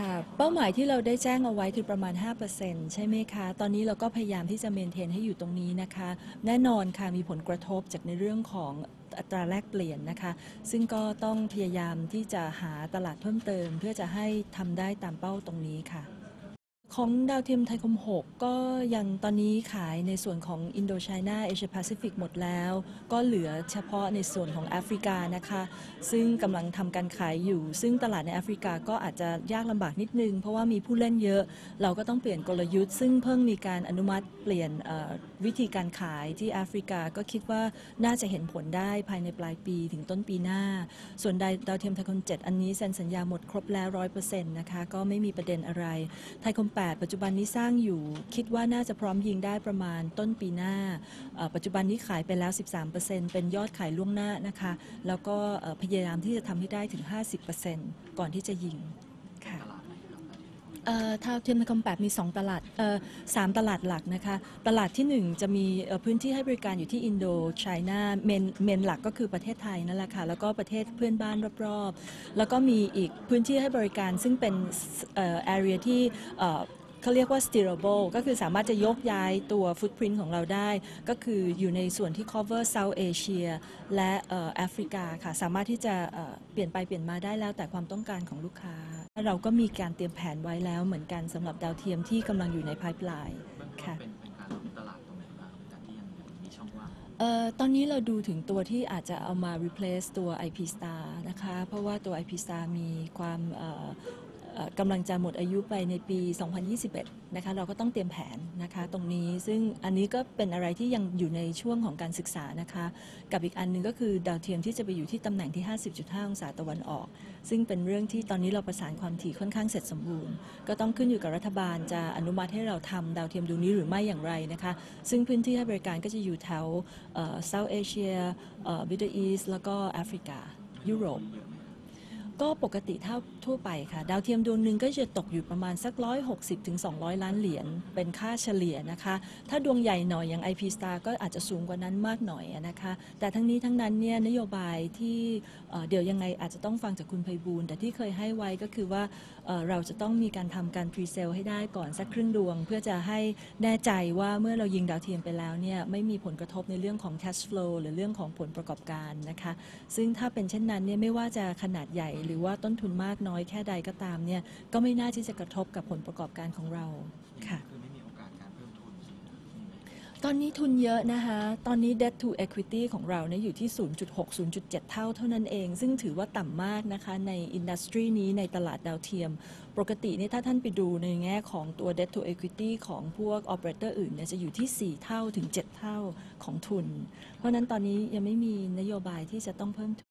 ค่ะ เป้าหมายที่เราได้แจ้งเอาไว้คือประมาณ 5%ใช่ไหมคะ ตอนนี้เราก็พยายามที่จะเมนเทนให้อยู่ตรงนี้นะคะ แน่นอนค่ะมีผลกระทบจากในเรื่องของอัตราแลกเปลี่ยนนะคะ ซึ่งก็ต้องพยายามที่จะหาตลาดเพิ่มเติม เพื่อจะให้ทำได้ตามเป้าตรงนี้ค่ะ ของดาวเทียมไทยคม 6 ก็ยังตอนนี้ขายในส่วนของอินโด c ช n a เอเชียแปซิฟิกหมดแล้ว ก็เหลือเฉพาะในส่วนของแอฟริกานะคะ ซึ่งกำลังทำการขายอยู่ ซึ่งตลาดในแอฟริกาก็อาจจะยากลำบากนิดนึง เพราะว่ามีผู้เล่นเยอะ เราก็ต้องเปลี่ยนกลยุทธ์ ซึ่งเพิ่งมีการอนุมัติเปลี่ยนวิธีการขายที่แอฟริกาก็คิดว่าน่าจะเห็นผลได้ภายในปลายปีถึงต้นปีหน้า ส่วนดาวดาวเทียมไทยคม 7 อันนี้เซ็นสัญญาหมดครบแล้ว100%นะคะก็ไม่มีประเด็นอะไรไทยคม8 8 ปัจจุบันนี้สร้างอยู่ คิดว่าน่าจะพร้อมยิงได้ประมาณต้นปีหน้า ปัจจุบันนี้ขายไปแล้ว 13%เป็นยอดขายล่วงหน้านะคะ แล้วก็พยายามที่จะทำให้ได้ถึง 50%ก่อนที่จะยิง เอ่อทาวเทียมคอมแปดมี 2 ตลาดเอ่อสามตลาดหลักนะคะ ตลาดที่ 1 จะมีเอ่อพื้นที่ให้บริการอยู่ที่อินโดไชน่าเมนเมนหลักก็คือประเทศไทยนั่นแหละค่ะ แล้วก็ประเทศเพื่อนบ้านรอบๆ แล้วก็มีอีกพื้นที่ให้บริการซึ่งเป็นเอ่อ area ที่เอ่อเขาเรียกว่า steerable ก็คือสามารถจะยกย้ายตัว footprint ของเราได้ ก็คืออยู่ในส่วนที่ cover South Asia และเอ่อแอฟริกาค่ะ สามารถที่จะเอ่อเปลี่ยนไปเปลี่ยนมาได้แล้วแต่ความต้องการของลูกค้า เราก็มีการเตรียมแผนไว้แล้วเหมือนกันสำหรับดาวเทียมที่กำลังอยู่ใน pipeline ค่ะเป็นเป็นการล้มตลาดตรงไหนบ้างจากที่ยังมีช่องว่างเอ่อตอนนี้เราดูถึงตัวที่อาจจะเอามา replace ตัว IP Star นะคะ เพราะว่าตัว IP Star มีความเอ่อเอ่อ กำลังจะหมดอายุไปในปี 2021 นะคะ เราก็ต้องเตรียมแผนนะคะ ตรงนี้ ซึ่งอันนี้ก็เป็นอะไรที่ยังอยู่ในช่วงของการศึกษานะคะ กับอีกอันหนึงก็คือดาวเทียมที่จะไปอยู่ที่ตำแหน่งที่ 50.5 องศาตะวันออก ซึ่งเป็นเรื่องที่ตอนนี้เราประสานความถี่ค่อนข้างเสร็จสมบูรณ์ ก็ต้องขึ้นอยู่กับรัฐบาลจะอนุมัติให้เราทำดาวเทียมดวงนี้หรือไม่อย่างไรนะคะ ซึ่งพื้นที่ให้บริการก็จะอยู่แถวเอ่อ South Asia เอ่อ Middle East แล้วก็แอฟริกา ยุโรป ก็ปกติเท่าทั่วไปค่ะ ดาวเทียมดวงหนึ่งก็จะตกอยู่ประมาณสัก 160ถึง200 ล้านเหรียญเป็นค่าเฉลี่ยนะคะ ถ้าดวงใหญ่หน่อยอย่าง IP Star ก็อาจจะสูงกว่านั้นมากหน่อยนะคะ แต่ทั้งนี้ทั้งนั้นเนี่ยนโยบายที่เอ่อเดี๋ยวยังไงอาจจะต้องฟังจากคุณไพบูลย์แต่ที่เคยให้ไว้ก็คือว่าเอ่อเราจะต้องมีการทำการพรีเซลให้ได้ก่อนสักครึ่งดวง เพื่อจะให้แน่ใจว่าเมื่อเรายิงดาวเทียมไปแล้วเนี่ยไม่มีผลกระทบในเรื่องของ cash flow หรือเรื่องของผลประกอบการนะคะ ซึ่งถ้าเป็นเช่นนั้นเนี่ยไม่ว่าจะขนาดใหญ่หรือว่าต้นทุนมากน้อยแค่ใดก็ตามเนี่ยก็ไม่น่าที่จะกระทบกับผลประกอบการของเราค่ะคือไม่มีโอกาสการเพิ่มทุนใช่ไหมครับมีไหมตอนนี้ทุนเยอะนะคะ ตอนนี้ debt to equity ของเราเนี่ยอยู่ที่ 0.6 0.7 เท่าเท่านั้นเอง ซึ่งถือว่าต่ำมากนะคะ ในอินดัสทรีนี้ในตลาดดาวเทียม ปกติเนี่ยถ้าท่านไปดูในแง่ของตัว debt to equity ของพวก operator อื่นเนี่ยจะอยู่ที่ 4 เท่าถึง 7 เท่าของทุน เพราะฉะนั้นตอนนี้ยังไม่มีนโยบายที่จะต้องเพิ่มทุน